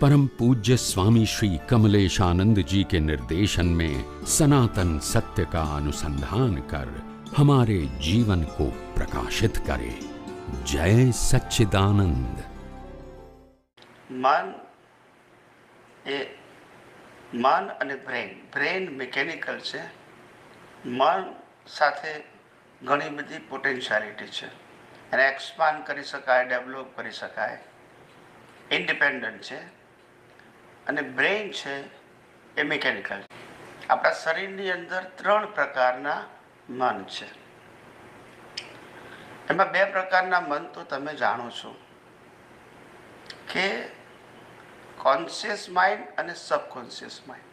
परम पूज्य स्वामी श्री कमलेशानंद जी के निर्देशन में सनातन सत्य का अनुसंधान कर हमारे जीवन को प्रकाशित करे जय सच्चिदानंद મન એ મન અને બ્રેન બ્રેન મિકેનિકલ છે મન સાથે ઘણી બધી પોટેન્શિયાલિટી છે એને એક્સપાન્ડ કરી શકાય ડેવલપ કરી શકાય ઇન્ડિપેન્ડન્ટ છે અને બ્રેઇન છે એ મિકેનિકલ આપણા શરીરની અંદર ત્રણ પ્રકારના મન છે. એમાં બે પ્રકારના મન તો તમે જાણો છો કે કોન્શિયસ માઇન્ડ અને સબકોન્શિયસ માઇન્ડ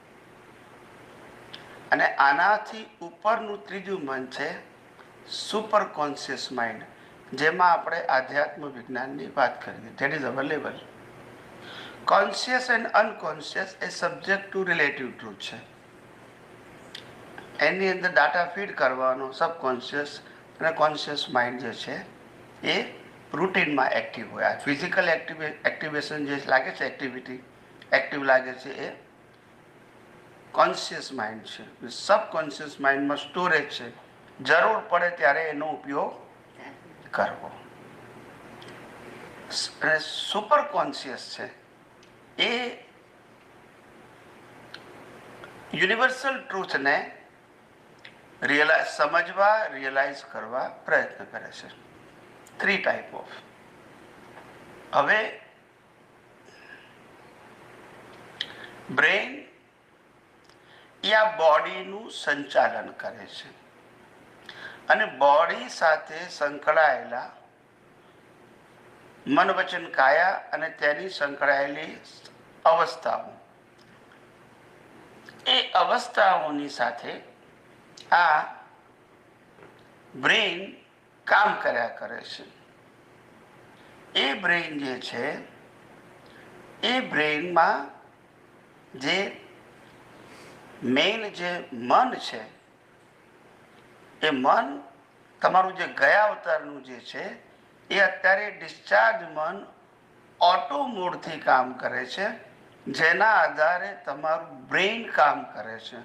અને આનાથી ઉપરનું ત્રીજું મન છે સુપર કોન્શિયસ માઇન્ડ જેમાં આપણે આધ્યાત્મ વિજ્ઞાનની વાત કરીએ. That is available conscious and unconscious A subject to relative truth છે. એની અંદર ડાટા ફીડ કરવાનો સબકોન્શિયસ અને કોન્શિયસ માઇન્ડ જે છે, એ રૂટીનમાં એક્ટિવ હોય. આ ફિઝિકલ એક્ટિવ એક્ટિવેશન જે લાગે છે એક્ટિવિટી એક્ટિવ લાગે છે, એ કોન્શિયસ માઇન્ડ છે. સબકોન્શિયસ માઇન્ડમાં સ્ટોરેજ છે. જરૂર પડે ત્યારે એનો ઉપયોગ કરવો. અને સુપર કોન્શિયસ છે. એ યુનિવર્સલ ટ્રુથને રિયલાઇઝ સમજવા, રિયલાઇઝ કરવા પ્રયત્ન કરે છે. થ્રી ટાઈપ ઓફ હવે બ્રેઇન એ આ બોડીનું સંચાલન કરે છે. અને બોડી સાથે સંકળાયેલા મન વચન કાયા અને તેની સંકળાયેલી અવસ્થાઓ. એ અવસ્થાઓની સાથે આ બ્રેઇન કામ કર્યા કરે છે. એ બ્રેઇન જે છે, એ બ્રેઇનમાં જે મેઇન જે મન છે, એ મન તમારું જે ગયા અવતારનું જે છે, એ અત્યારે ડિસ્ચાર્જ મન ઓટો મોડથી કામ કરે છે. જેના આધારે તમારું બ્રેઇન કામ કરે છે.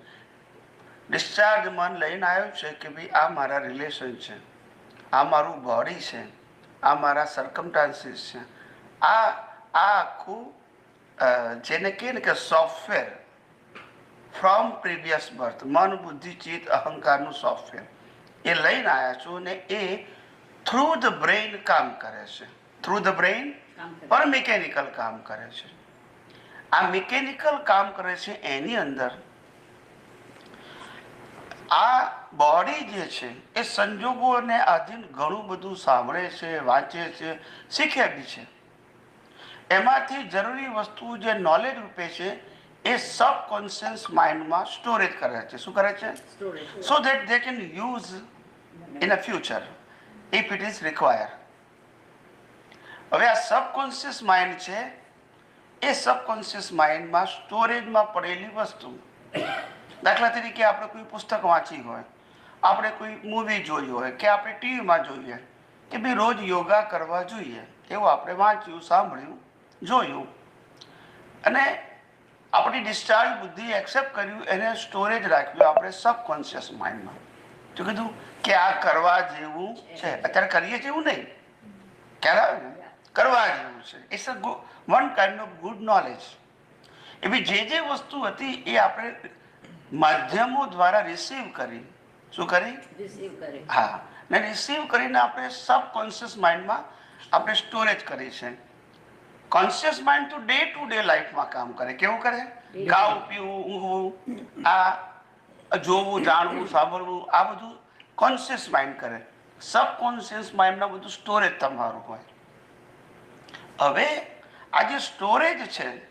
ડિસ્ચાર્જ મન લઈને આવ્યો છે કે ભાઈ આ મારા રિલેશન છે. આ મારું બોડી છે. આ મારા સરકમટાન્સીસ છે. આ આ આખું જેને કહે ને કે સોફ્ટવેર ફ્રોમ પ્રીવિયસ બર્થ મન બુદ્ધિ ચિત્ત અહંકારનું સોફ્ટવેર એ લઈને આવ્યા છું ને એ થ્રુ ધ બ્રેઇન કામ કરે છે. થ્રુ ધ બ્રેઇન પણ મિકેનિકલ કામ કરે છે. આ મિકેનિકલ કામ કરે છે એની અંદર. આ બોડી જે છે એ સંજોગોને આધીન ઘણું બધું સાંભળે છે વાંચે છે શીખે બી છે. એમાંથી જરૂરી વસ્તુ જે નોલેજ રૂપે છે એ સબકોન્શિયસ માઇન્ડમાં સ્ટોરેજ કરે છે. શું કરે છે? So that they can use in a future if it is require હવે આ સબકોન્શિયસ માઇન્ડ છે એ સબકોન્શિયસ માઇન્ડમાં સ્ટોરેજમાં પડેલી વસ્તુ. દાખલા તરીકે આપણે કોઈ પુસ્તક વાંચી હોય આપણે કોઈ મૂવી જોઈ હોય કે આપણે ટીવીમાં જોઈએ કે ભાઈ રોજ યોગા કરવા જોઈએ એવું આપણે વાંચ્યું સાંભળ્યું જોયું. અને આપણી ડિસ્ચાર્જ બુદ્ધિ એક્સેપ્ટ કર્યું એને સ્ટોરેજ રાખ્યું આપણે સબકોન્શિયસ માઇન્ડમાં તો કીધું કે આ કરવા જેવું છે. અત્યારે કરીએ જેવું નહીં. ક્યારે આવે ને? કરવા જેવું છે. It's a one kind of good knowledge એવી જે જે વસ્તુ હતી એ આપણે માધ્યમો દ્વારા રિસીવ કરી. શું કરી? રિસીવ કરે. હા. ને રિસીવ કરીને આપણે સબકોન્શિયસ માઇન્ડમાં આપણે સ્ટોરેજ કરી છે કોન્શિયસ માઇન્ડ તો ડે ટુ ડે લાઈફમાં કામ કરે. કેવું કરે? ખાવું પીવું ઊંઘવું આ જોવું જાણવું સાંભળવું આ બધું કોન્શિયસ માઇન્ડ કરે. સબકોન્શિયસ માઇન્ડમાં બધું સ્ટોરેજ તમારું હોય. હવે આ જે સ્ટોરેજ છે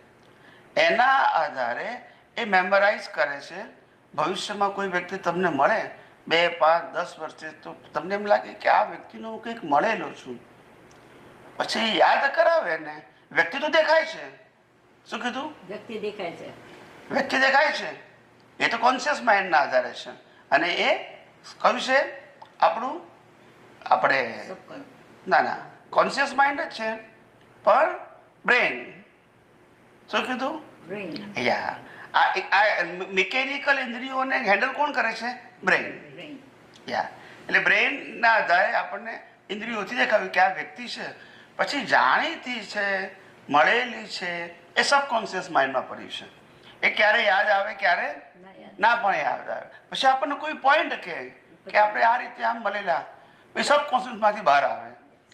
એના આધારે એ મેમરાઇઝ કરે છે. ભવિષ્યમાં કોઈ વ્યક્તિ તમને મળે બે પાંચ દસ વર્ષે તો તમને એમ લાગે કે આ વ્યક્તિનો હું કંઈક મળેલો છું. પછી યાદ કરાવે ને વ્યક્તિ તો દેખાય છે. શું કીધું? વ્યક્તિ દેખાય છે. વ્યક્તિ દેખાય છે. એ તો કોન્શિયસ માઇન્ડના આધારે છે. અને એ કયું છે? આપણું? આપણે ના ના. કોન્શિયસ માઇન્ડ જ છે. પણ બ્રેન શું કીધું? યા આ મિકેનિકલ ઇન્દ્રિયોને હેન્ડલ કોણ કરે છે? બ્રેન યા એટલે બ્રેનના આધારે આપણને ઇન્દ્રિયોથી દેખાવ્યું કે આ વ્યક્તિ છે. પછી જાણીતી છે મળેલી છે એ સબકોન્શિયસ માઇન્ડમાં પડ્યું છે. એ ક્યારે યાદ આવે ક્યારે ના ના પણ યાદ આવે. પછી આપણને કોઈ પોઈન્ટ કે કે આપણે આ રીતે આમ મળેલા. એ સબકોન્શિયસમાંથી બહાર આવે.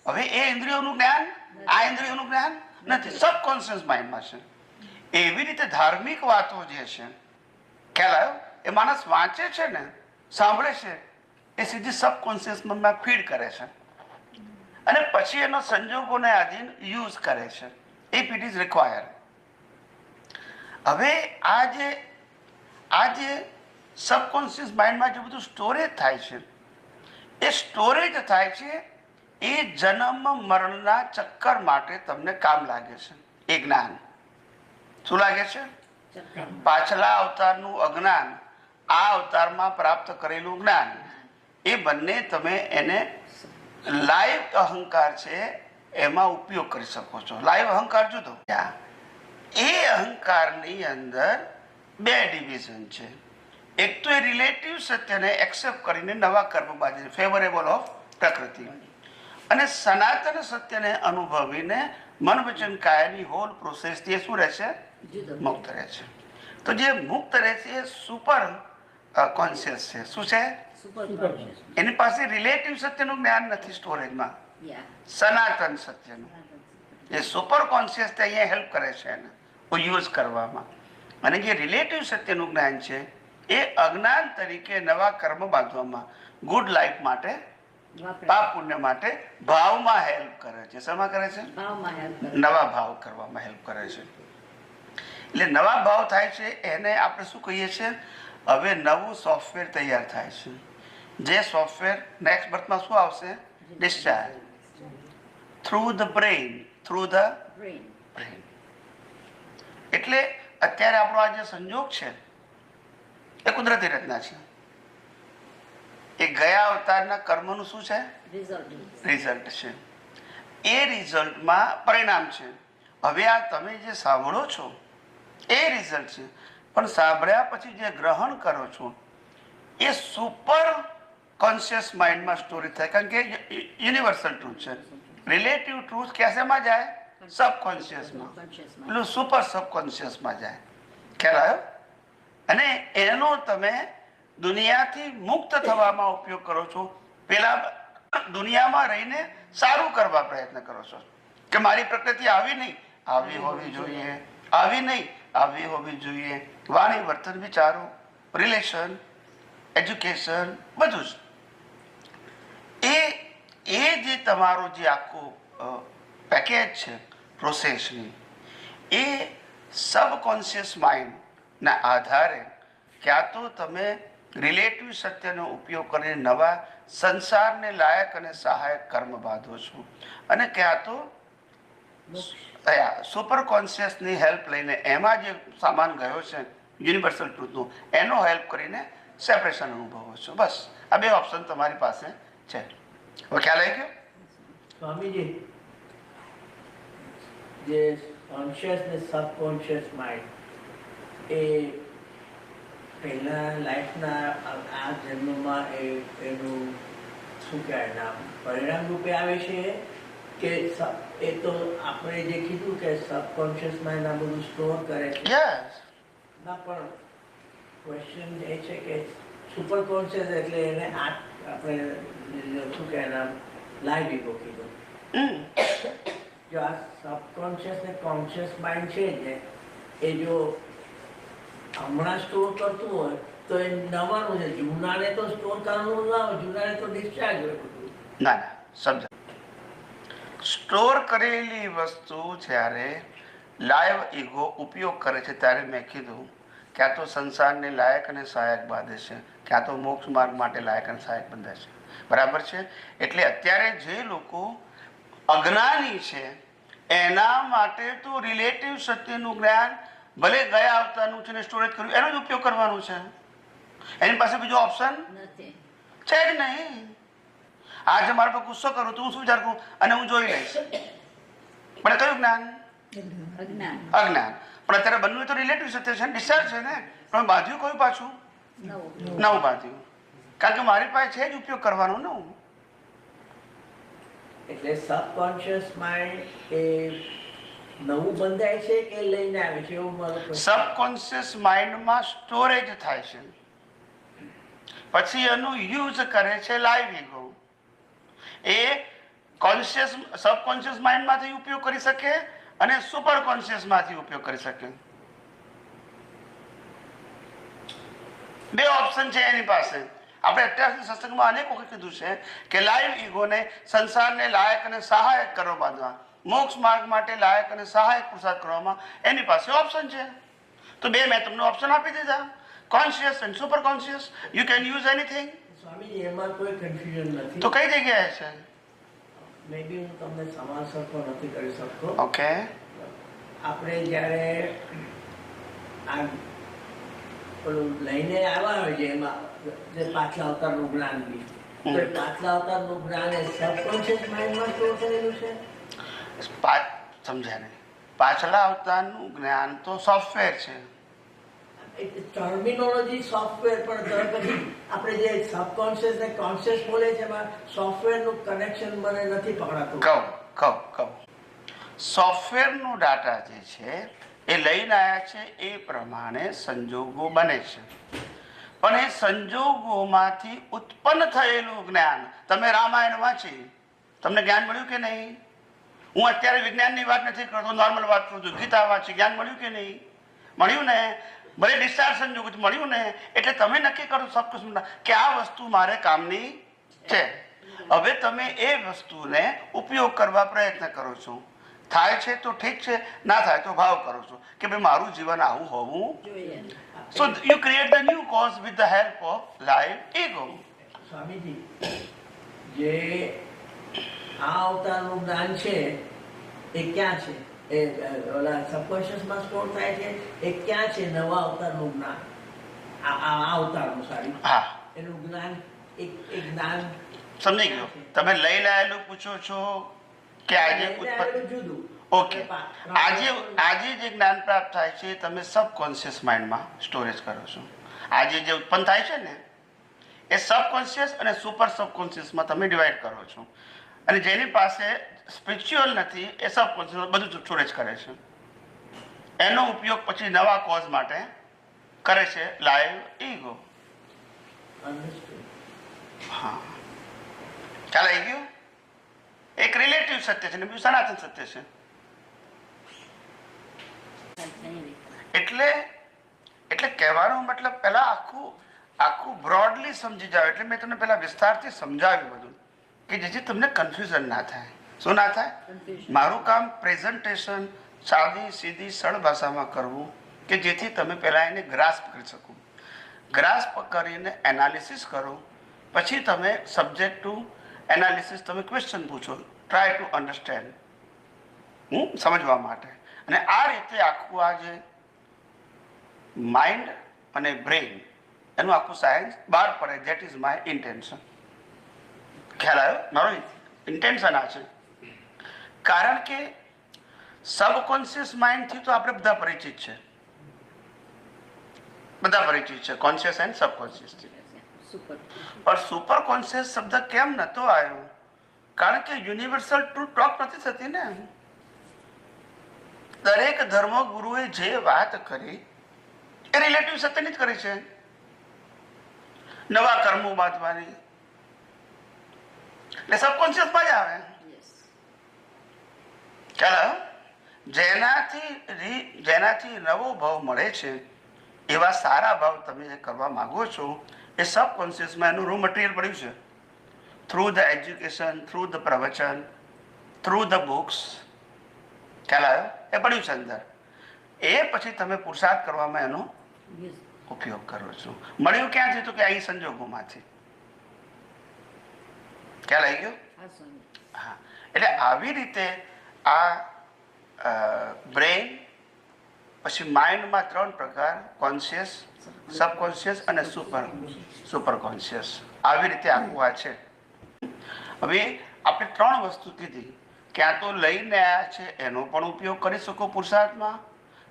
હવે એ ઇન્દ્રિયોનું જ્ઞાન આ ઇન્દ્રિયોનું જ્ઞાન નથી. સબકોન્શિયસ માઇન્ડમાં છે. એવી રીતે ધાર્મિક વાતો જે છે, ખ્યાલ આવ્યો? એ માણસ વાંચે છે ને, સાંભળે છે, એ સીધી સબકોન્શિયસ મનમાં ફીડ કરે છે. અને પછી એનો સંજોગોને આધીન યુઝ કરે છે. ઇફ ઇટ ઇઝ રિક્વાયર હવે આ જે આ જે સબકોન્શિયસ માઇન્ડમાં જે બધું સ્ટોરેજ થાય છે, એ સ્ટોરેજ થાય છે એ જન્મ મરણના ચક્કર માટે તમને કામ લાગે છે. એ જ્ઞાન. શું લાગે છે? પાછલા અવતારનું અજ્ઞાન આ અવતારમાં પ્રાપ્ત કરેલું જ્ઞાન એ બંને તમે એને લાઈવ અહંકાર છે એમાં ઉપયોગ કરી શકો છો. લાઈવ અહંકાર જુદો. એ અહંકારની અંદર બે ડિવિઝન છે. એક તો એ રિલેટિવ સત્યને એક્સેપ્ટ કરીને નવા કર્મ બાજુ ફેવરેબલ ઓફ પ્રકૃતિ. અને સનાતન સત્યને અનુભવીને મન વચન કાયાની હોલ પ્રોસેસથી એ શું રહેશે મુક્ત રહે છે. તો જે મુક્ત રહે છે એ સુપર કોન્શિયસ છે. શું છે? એની પાસે રિલેટિવ સત્યનું જ્ઞાન નથી સ્ટોરેજમાં સનાતન સત્યનું. એ સુપર કોન્શિયસ તે અહીંયા હેલ્પ કરે છે એને યુઝ કરવામાં. અને જે રિલેટિવ સત્યનું જ્ઞાન છે એ અજ્ઞાન તરીકે નવા કર્મ બાંધવામાં ગુડ લાઈફ માટે પાપ પુણ્ય માટે ભાવમાં હેલ્પ કરે છે. શેમાં કરે છે? નવા ભાવ કરવામાં હેલ્પ કરે છે. એટલે નવા ભાવ થાય છે એને આપણે શું કહીએ છીએ? હવે નવું સોફ્ટવેર તૈયાર થાય છે. જે સોફ્ટવેર નેક્સ્ટ બર્થમાં શું આવશે? Discharge through the brain through the brain brain એટલે અત્યારે આપણો આ જે સંજોગ છે એ કુદરતી રચના છે. એ ગયા અવતારના કર્મનું શું છે? રિઝલ્ટ છે. એ રિઝલ્ટમાં પરિણામ છે. હવે આ તમે જે સાંભળો છો એ રિઝલ્ટ છે. પણ સાંભળ્યા પછી જે ગ્રહણ કરો છો એ સુપર કોન્શિયસ માઇન્ડમાં સ્ટોરી થાય. કારણ કે યુનિવર્સલ ટ્રુથ છે. રિલેટિવ ટ્રુથ કેસેમાં જાય? સબકોન્શિયસમાં કોન્શિયસમાં પેલું સુપર સબકોન્શિયસમાં જાય. ખ્યાલ આવ્યો? અને એનો તમે દુનિયાથી મુક્ત થવામાં ઉપયોગ કરો છો. પેલા દુનિયામાં રહીને સારું કરવા પ્રયત્ન કરો છો. કે મારી પ્રકૃતિ આવી નહીં. આવી હોવી જોઈએ. આવી નહીં. આવી હોવી જોઈએ. વાણી, વર્તન, વિચારો રિલેશન એજ્યુકેશન બધું જ. એ એ જે તમારો જે આખું પેકેજ છે પ્રોસેસની એ સબકોન્શિયસ માઇન્ડના આધારે ક્યાં તો તમે રિલેટિવ સત્યનો ઉપયોગ કરીને નવા સંસારને લાયક અને સહાયક કર્મ બાંધો છું. અને ક્યાં તો સુપર કોન્શિયસની હેલ્પ લઈને એમાં જે સામાન ગયો છે યુનિવર્સલ ટ્રુથનું એનો હેલ્પ કરીને સેપરેશન અનુભવો છો. બસ, આ બે ઓપ્શન તમારી પાસે છે. હવે ખ્યાલ આવી ગયો? સ્વામીજી, જે કોન્શિયસ ને સબકોન્શિયસ માઇન્ડ એ પહેલા લાઈફના આ- જન્મમાં એ એનું શું કહેવાય નામ? પરિણામ રૂપે આવે છે કે એ તો આપણે જે કીધું કે સબકોન્શિયસ માઇન્ડ આ બધું સ્ટોર કરે છે. ના પણ ક્વેશ્ચન એ છે કે સુપર કોન્શિયસ એટલે એને આ આપણે શું કહેવાય નામ? લાઈવ ઈગો કીધું. જો આ સબકોન્શિયસ ને કોન્શિયસ માઇન્ડ છે ને એ જો હમણાં સ્ટોર કરતું હોય તો એ નવાનું છે. જૂનાને તો સ્ટોર કરવાનું ના હોય, જૂનાને તો ડિસ્ચાર્જ ના ના, સમજ. સ્ટોર કરેલી વસ્તુ જ્યારે લાઈવ ઈગો ઉપયોગ કરે છે ત્યારે મેં કીધું, ક્યાં તો સંસારને લાયક અને સહાયક બાંધે છે. ક્યાં તો મોક્ષ માર્ગ માટે લાયક અને સહાયક બંધાય છે. બરાબર છે? એટલે અત્યારે જે લોકો અજ્ઞાની છે, એના માટે તો રિલેટિવ સત્યનું જ્ઞાન ભલે ગયા આવતાનું છે ને સ્ટોરેજ કર્યું એનો જ ઉપયોગ કરવાનો છે. એની પાસે બીજો ઓપ્શન નથી. છે જ નહીં. આજે મારા પર ગુસ્સો કરું તો હું શું વિચાર કરું? અને હું જોઈ લઈશ. પણ કયું જ્ઞાન? અજ્ઞાન. અજ્ઞાન. પણ અત્યારે બંને તો રિલેટિવ સત્ય છે ડિસ્ચાર્જ છે ને. પણ બાંધ્યું કયું પાછું? નવું. નવું બાંધ્યું કારણ કે મારી પાસે છે જ ઉપયોગ કરવાનો નવું. એટલે સબકોન્શિયસ માઇન્ડ એ સબકોન્શિયસ માઇન્ડમાં સ્ટોરેજ થાય છે. પછી એનું યુઝ કરે છે લાઈવ ઈગો એ કોન્શિયસ સબકોન્શિયસ માઇન્ડમાંથી ઉપયોગ કરી શકે અને સુપર કોન્શિયસમાંથી ઉપયોગ કરી શકે. બે ઓપ્શન છે એની પાસે. આપણે અત્યાર સુધી સત્સંગમાં અનેક વખત કીધું છે કે લાઈવ ઈગોને સંસારને લાયક અને સહાયક કરવા બાંધવા. મોક્ષ માર્ગ માટે લાયક અને સહાયક પુરસાદ કરવામાં એની પાસે ઓપ્શન છે. તો બે મેં તમને ઓપ્શન આપી દીધા. Conscious and super conscious you can use anything સ્વામી એમાં કોઈ કન્ફ્યુઝન નથી. તો કઈ જગ્યાએ છે? મે બી હું તમને સમાન સરખો નથી કરી શકતો. ઓકે આપણે જ્યારે આ પેલું લઈને આવ્યા હોય છે એમાં જે પાછલા અવતારનું જ્ઞાન બી. પાછલા અવતારનું જ્ઞાન એ સબકોન્શિયસ માઇન્ડમાં સ્ટોર થયેલું છે? સમજ્યા નહીં. પાછલા અવતારનું જ્ઞાન તો સોફ્ટવેર છે. ટર્મિનોલોજી સોફ્ટવેર પણ પછી આપણે જે સબકોન્શિયસ ને કોન્શિયસ બોલે છે એમાં સોફ્ટવેરનું કનેક્શન મને નથી પકડાતું. કહું કહું કહું. સોફ્ટવેરનું ડાટા જે છે એ લઈને આવ્યા છે એ પ્રમાણે સંજોગો બને છે. પણ એ સંજોગોમાંથી ઉત્પન્ન થયેલું જ્ઞાન તમે રામાયણ વાંચી? તમને જ્ઞાન મળ્યું કે નહીં? હું અત્યારે વિજ્ઞાનની વાત નથી કરતો નોર્મલ વાત કરું છું. ગીતા વાંચી જ્ઞાન મળ્યું કે નહીં? મળ્યું ને? ભલે ડિસ્ચાર્જ સંજોગ મળ્યું ને એટલે તમે નક્કી કરો સબકુશ કે આ વસ્તુ મારે કામની છે. હવે તમે એ વસ્તુને ઉપયોગ કરવા પ્રયત્ન કરો છો. થાય છે તો ઠીક છે ના થાય તો ભાવ કરો છો કે ભાઈ મારું જીવન આવું હોવું so you create the new cause with the help of live ego Swamiji જે આ અવતારનું જ્ઞાન છે એ ક્યાં છે? એ ઓલા સબકોન્શિયસમાં સ્ટોર થાય છે એ ક્યાં છે નવા અવતારનું જ્ઞાન? આ અવતારનું સારી. એનું જ્ઞાન એક એક જ્ઞાન સમજી ગયો. તમે લઈ લાયેલું પૂછો છો કે આજે ઉત્પન્ન જુદું. ઓકે. આજે આજે જે જ્ઞાન પ્રાપ્ત થાય છે તમે સબકોન્શિયસ માઇન્ડમાં સ્ટોરેજ કરો છો. આજે જે ઉત્પન્ન થાય છે ને એ સબકોન્શિયસ અને સુપર સબકોન્શિયસમાં તમે ડિવાઈડ કરો છો. અને જેની પાસે સ્પિરિચ્યુઅલ નથી, એ સબ બધું સ્ટોરેજ કરે છે. એનો ઉપયોગ પછી નવા કોઝ માટે કરે છે લાઈવ ઈગો હા. ખ્યાલ આવી ગયું? એક રિલેટિવ સત્ય છે ને બીજું સનાતન સત્ય છે. એટલે એટલે કહેવાનો મતલબ પહેલા આખું આખું બ્રોડલી સમજી જાવ એટલે મેં તમને પહેલા વિસ્તારથી સમજાવ્યું બધું. કે જેથી તમને કન્ફ્યુઝન ના થાય. શું ના થાય? મારું કામ પ્રેઝન્ટેશન સાદી સીધી સરળ ભાષામાં કરવું કે જેથી તમે પહેલાં એને ગ્રાસ્પ કરી શકો. ગ્રાસ્પ કરીને એનાલિસિસ કરો પછી તમે સબ્જેક્ટ ટુ એનાલિસિસ તમે ક્વેશ્ચન પૂછો. ટ્રાય ટુ અન્ડરસ્ટેન્ડ હું સમજવા માટે. અને આ રીતે આખું આ જે માઇન્ડ અને બ્રેઇન એનું આખું સાયન્સ બહાર પડે. ધેટ ઇઝ માય ઇન્ટેન્શન ખ્યાલ આવ્યો? મારો ઇન્ટેન્શન આ છે. કારણ કે સબકોન્શિયસ માઇન્ડથી તો આપણે બધા પરિચિત છે. બધા પરિચિત છે કોન્શિયસ એન્ડ સબકોન્શિયસથી પણ સુપર કોન્શિયસ શબ્દ કેમ નતો આવ્યો? કારણ કે યુનિવર્સલ ટ્રુ ટોક નથી થતી ને. દરેક ધર્મગુરુએ જે વાત કરી એ રિલેટિવ સત્યની જ કરી છે. નવા કર્મો બાંધવાની એટલે સબકોન્શિયસમાં જ આવે ખ્યાલ જેનાથી જેનાથી નવો ભાવ મળે છે એવા સારા ભાવ તમે જે કરવા માગો છો એ સબકોન્શિયસમાં એનું રો મટીરિયલ પડ્યું છે. Through the education through the પ્રવચન થ્રુ ધ બુક્સ ખ્યાલ આવ્યો એ પડ્યું છે અંદર. એ પછી તમે પુરુષાર્થ કરવામાં એનો ઉપયોગ કરો છો. મળ્યું ક્યાંથી? તો કે અહીં સંજોગોમાંથી. ખ્યાલ આવી ગયો? હા. એટલે આવી રીતે આ બ્રેઇન પછી માઇન્ડમાં ત્રણ પ્રકાર કોન્શિયસ સબકોન્શિયસ અને સુપર સુપર કોન્શિયસ આવી રીતે આખું આ છે. હવે આપણે ત્રણ વસ્તુ કીધી. ક્યાં તો લઈને આવ્યા છે, એનો પણ ઉપયોગ કરી શકો પુરુષાર્થમાં.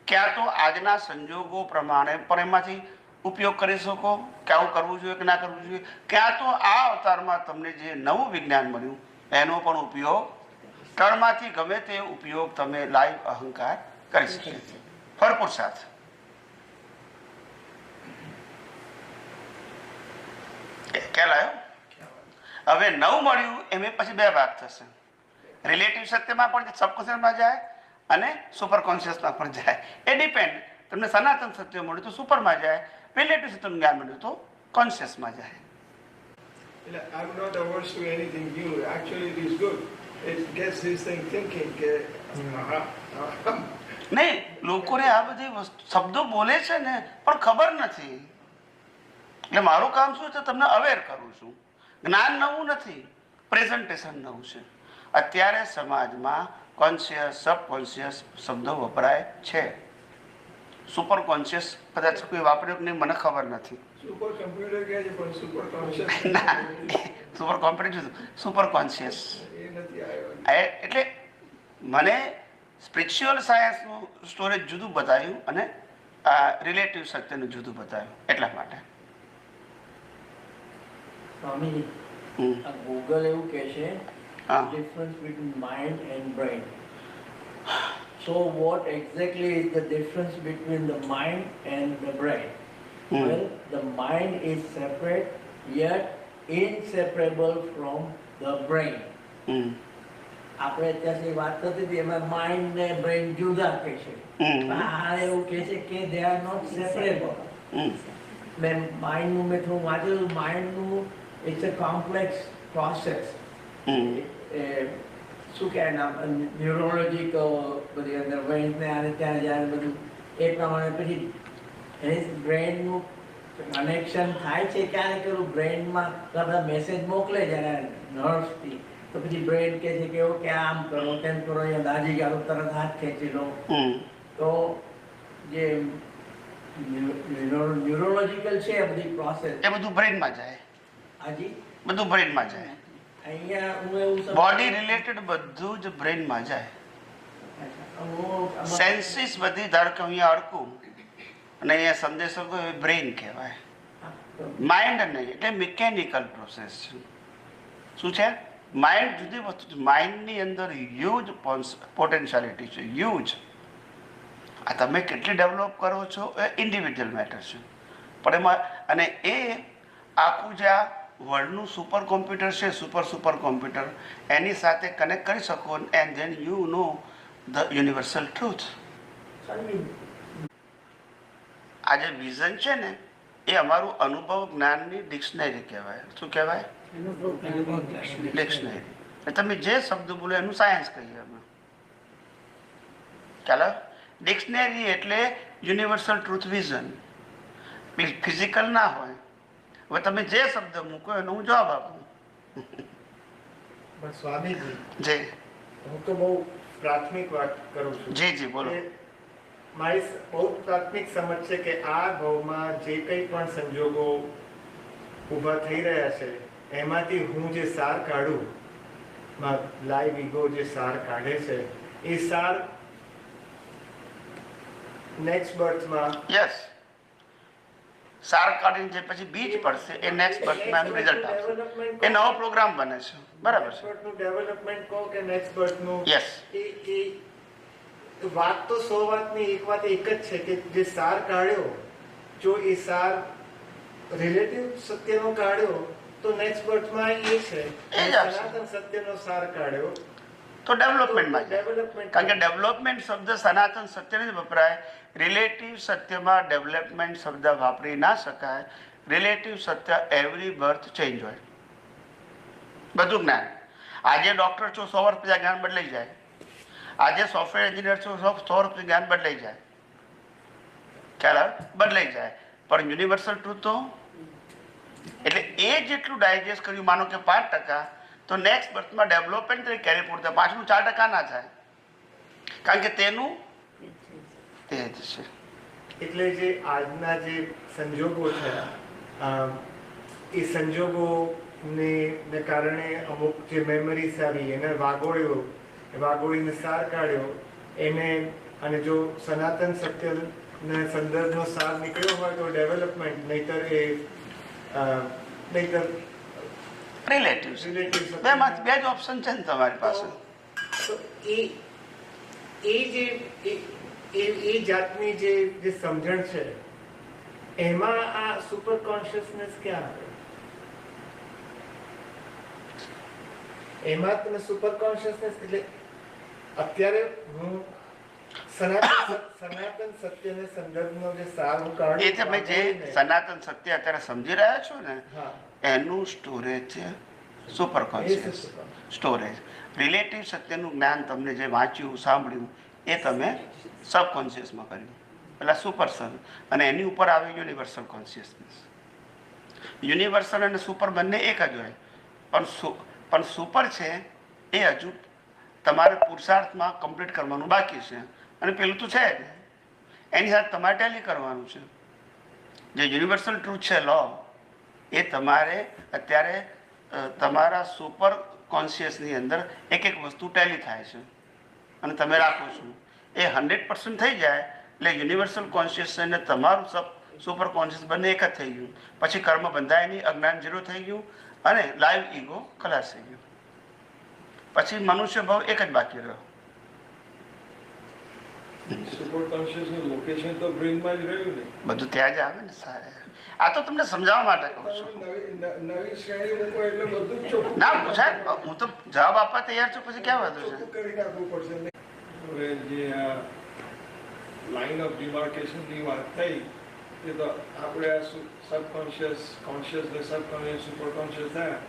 ક્યાં તો આજના સંજોગો પ્રમાણે પણ એમાંથી ઉપયોગ કરી શકો? કે કરવું જોઈએ કે ના કરવું જોઈએ? ક્યાં તો આ અવતારમાં તમને જે નવું વિજ્ઞાન મળ્યું, એનો પણ ઉપયોગ ત્રણમાંથી ગમે તે ઉપયોગ તમે લાઈવ અહંકાર કરી શકે ભરપૂર કે- ખ્યાલ હવે નવ મળ્યું, એમ પછી બે ભાગ થશે. રિલેટિવ સત્યમાં પણ સબકોન્શિયસમાં જાય અને સુપર કોન્શિયસમાં પણ જાય. એ ડિપેન્ડ તમને સનાતન સત્ય મળ્યું તો સુપરમાં જાય. રિલેટિવ સત્યનું જ્ઞાન મળ્યું તો કોન્શિયસમાં જાય. એટલે I am not averse to anything new Actually, it is good it gets this thing thinking કે. નહીં લોકોને આ બધી વસ્તુ શબ્દો બોલે છે ને પણ ખબર નથી. એટલે મારું કામ શું છે? તમને અવેર કરું છું. જ્ઞાન નવું નથી. પ્રેઝન્ટેશન નવું છે. અત્યારે સમાજમાં કોન્શિયસ સબકોન્શિયસ શબ્દો વપરાય છે. સુપર કોન્શિયસ કદાચ કોઈ વાપર્યો કે નહીં મને ખબર નથી. સુપર computer કહે છે પણ super conscious ના સુપર કોમ્પ્યુટર સુપર કોન્શિયસ. એ નથી એટલે મને સ્પિરિચ્યુઅલ સાયન્સનું સ્ટોરેજ જુદું બતાવ્યું અને રિલેટિવ સત્યનું જુદું બતાવ્યું એટલા માટે. ગૂગલ એવું કહે છે difference between mind and brain. So what exactly is the difference between the mind and the brain? Hmm. Well, the mind is separate yet inseparable from the brain. હમ. આપણે અત્યારની વાત થતી હતી એમાં માઇન્ડ ને બ્રેઇન જુદા કહે છે હમ. પણ આ એવું કહે છે કે they are not separable hmm. મેં માઇન્ડનું મેં થોડું વાંચેલું માઇન્ડનું it's a complex process hmm. શું કહેવાય નામ ન્યુરોલોજીક બધી અંદર વેન્સને આને ત્યાં જાય બધું. એ પ્રમાણે પછી એની બ્રેઇનનું કનેક્શન થાય છે ક્યારે કેવું બ્રેઇનમાં બધા મેસેજ મોકલે જ્યારે નર્સથી તો પછી બ્રેઇન કહે છે કે એવું કે આમ કરો તેમ કરો અહીંયા દાજી ગાળો તરત હાથ ખેંચી લો. તો જે ન્યુરોલોજીકલ છે બધી પ્રોસેસ એ બધું બ્રેઇનમાં જાય. હાજી? બધું બ્રેઇનમાં જાય. બોડી રિલેટેડ બધું જ બ્રેનમાં જાય. સેન્સિસ સેન્સીસ બધી ધારો કે અહીંયા અડકું. અને અહીંયા સંદેશો એ બ્રેઇન કહેવાય. માઇન્ડ નહીં એટલે મિકેનિકલ પ્રોસેસ છે. શું છે? માઇન્ડ જુદી વસ્તુ છે. માઇન્ડની અંદર હ્યુજ પોટેન્શિયાલિટી છે. હ્યુજ આ તમે કેટલી ડેવલપ કરો છો? એ ઇન્ડિવિજ્યુઅલ મેટર છે. પણ એમાં અને એ આખું જે આ વર્લ્ડનું સુપર કોમ્પ્યુટર છે, સુપર સુપર કોમ્પ્યુટર. એની સાથે કનેક્ટ કરી શકો and then you know the universal truth આ જે વિઝન છે ને, એ અમારું અનુભવ જ્ઞાનની ડિક્શનરી કહેવાય. શું કહેવાય? ડિક્શનરી તમે જે શબ્દ બોલો એનું સાયન્સ કહીએ અમે. ચાલો. ડિક્શનરી એટલે યુનિવર્સલ ટ્રુથ વિઝન ફિઝિકલ ના હોય હવે તમે જે શબ્દ મૂકો એનો હું જવાબ આપું. પણ સ્વામીજી જી. હું તો બહુ પ્રાથમિક વાત કરું છું. જી જી બોલો. મારી બહુ પ્રાથમિક સમજ છે કે આ ભાવમાં જે કંઈ પણ સંજોગો ઊભા થઈ રહ્યા છે એમાંથી હું જે સાર કાઢું લાઈવ ઈગો જે સાર કાઢે છે એ સાર નેક્સ્ટ બર્થમાં યસ. સાર કાઢીને જે પછી બીજ પડશે એ નેક્સ્ટ બર્થમાં એનું રિઝલ્ટ આવશે એ નવો પ્રોગ્રામ બને છે. બરાબર છે. ડેવલપમેન્ટ કહો કે નેક્સ્ટ બર્થનું યસ એ વાત તો સો વાતની એક વાત એક જ છે કે જે સાર કાઢ્યો જો એ સાર રિલેટિવ સત્યનો કાઢ્યો તો નેક્સ્ટ બર્થમાં એ છે. સનાતન સત્યનો સાર કાઢ્યો તો ડેવલપમેન્ટમાં ડેવલપમેન્ટ કારણ કે ડેવલપમેન્ટ શબ્દ સનાતન સત્યને જ વપરાય. રિલેટિવ સત્યમાં ડેવલપમેન્ટ શબ્દ વાપરી ના શકાય. રિલેટિવ સત્ય એવરી બર્થ ચેન્જ હોય. બધું જ્ઞાન. આજે ડૉક્ટર છો, સો વર્ષ પછી જ્ઞાન બદલાઈ જાય. આજે સોફ્ટવેર એન્જિનિયર છો, સો સો રૂપિયા જ્ઞાન બદલાઈ જાય. ખ્યાલ બદલાઈ જાય. પણ યુનિવર્સલ ટ્રુથ તો? એટલે એ જેટલું ડાયજેસ્ટ કર્યું, માનો કે પાંચ ટકા, તો નેક્સ્ટ બર્થમાં ડેવલપમેન્ટ કેરી પૂરતા થાય. ચાર ટકા ના થાય. કારણ કે તેનું તે જ છે. એટલે જે આજના જે સંજોગો છે એ સંજોગોને ને કારણે અમુક જે મેમરીઝ આવી એને વાગોળ્યો એ વાગોળીને સાર કાઢ્યો એને અને જો સનાતન સત્યના સંદર્ભનો સાર નીકળ્યો હોય તો ડેવલપમેન્ટ નહીતર એ નહીતર રિલેટિવ રિલેટિવ બે માંથી બે જ ઓપ્શન છે ને તમારી પાસે. તો એ એ જે એ- એ જાતની જે જે સમજણ છે એમાં આ સુપર કોન્શિયસનેસ ક્યાં આવે? એમાં તમે સુપર કોન્શિયસનેસ એટલે અત્યારે હું સનાતન સનાતન સત્યને સંદર્ભનો જે સાર હું કાઢું એ તમે જે સનાતન સત્ય અત્યારે સમજી રહ્યા છો ને એનું સ્ટોરેજ છે સુપર કોન્શિયસ સ્ટોરેજ રિલેટિવ સત્યનું જ્ઞાન તમને જે વાંચ્યું સાંભળ્યું એ તમે સબકોન્શિયસમાં કર્યું પેલા સુપરસન. અને એની ઉપર આવે યુનિવર્સલ કોન્શિયસનેસ. યુનિવર્સલ અને સુપર બંને એક જ હોય. પણ પણ સુપર છે એ હજુ તમારે પુરુષાર્થમાં કમ્પ્લીટ કરવાનું બાકી છે. અને પેલું તો છે જ. એની સાથે તમારે ટેલી કરવાનું છે. જે યુનિવર્સલ ટ્રુથ છે લો એ તમારે અત્યારે તમારા સુપર કોન્શિયસની અંદર એક એક વસ્તુ ટેલી થાય છે. અને તમે રાખો છો. એ હંડ્રેડ પર્સન્ટ થઈ જાય એટલે યુનિવર્સલ કોન્શિયસ અને તમારું સબ સુપર કોન્શિયસ બંને એક જ થઈ ગયું. પછી કર્મ બંધાય નહીં અજ્ઞાન જીરો થઈ ગયું અને લાઈવ ઈગો ખલાસ થઈ ગયું. પછી મનુષ્ય ભાવ એક જ બાકી રહ્યો. બધું ત્યાં જ આવે ને સારે. આ તો તમને સમજાવવા માટે કહું છું. ન- સાહેબ હું તો જવાબ આપવા તૈયાર છું પછી ક્યાં વાંધો છે? જે આ લાઈન ઓફ ડિમાર્કેશનની વાત થઈ એ તો આપણે આ સબકોન્શિયસ કોન્શિયસ ને સબકોન્શિયસ સુપર કોન્શિયસ થયા.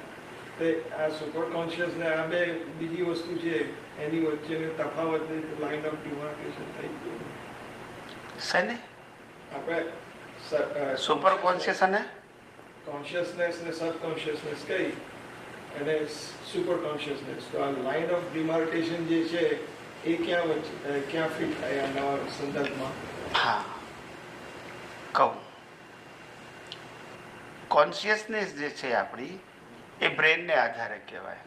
તે આ સુપર કોન્શિયસ ને આ બે બીજી વસ્તુ છે એની વચ્ચેનો તફાવત લાઈન ઓફ ડિમાર્કેશન થઈ ગયું આપણે સુપર કોન્શિયસ અને કોન્શિયસનેસ ને સબ કોન્શિયસનેસ કઈ અને સુપર કોન્શિયસનેસ તો આ લાઇન ઓફ ડિમાર્કેશન જે છે એ ક્યાં ક્યાં ફિટ થાય આના નવા સંદર્ભમાં હા કહું કોન્શિયસનેસ જે છે આપણી એ બ્રેનને આધારે કહેવાય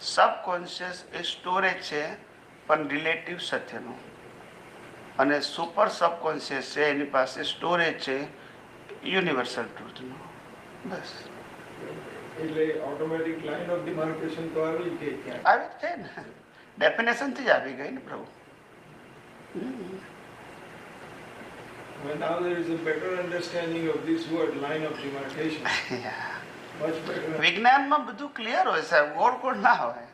સબકોન્શિયસ એ સ્ટોરેજ છે પણ રિલેટિવ સત્યનું અને સુપર સબકોન્શિયસ છે એની પાસે સ્ટોરેજ છે યુનિવર્સલ ટ્રુથનો બસ. એટલે ઓટોમેટિક લાઇન ઓફ ડિમાર્કેશન તો આવી જ ગઈ આવી જ છે ને? ડેફિનેશનથી જ આવી ગઈ ને પ્રભુ? Well, now there is a better understanding of this word, line of demarcation. Much better. વિજ્ઞાનમાં બધું ક્લિયર હોય સાહેબ ગોળ ગોળ ના હોય.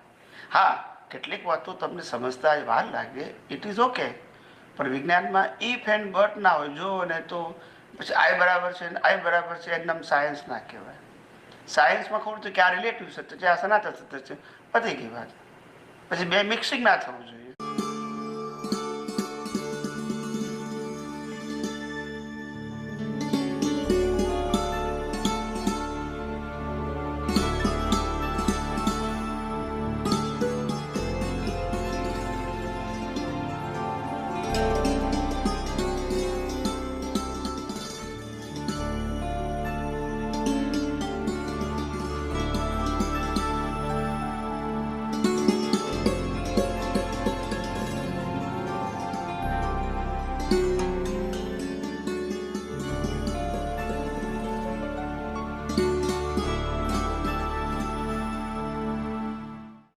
હા કેટલીક વાતો તમને સમજતા વાર લાગે. ઇટ ઇઝ ઓકે પણ વિજ્ઞાનમાં ઇફ એન્ડ બટ ના હોય, જો ને તો પછી આઈ બરાબર છે આઈ બરાબર છે એકદમ સાયન્સ ના કહેવાય. સાયન્સમાં ખબર છે કે આ રિલેટિવ સત્ય છે, આ સનાતન સત્ય છે પતી વાત પછી બે મિક્સિંગ ના થવું જોઈએ.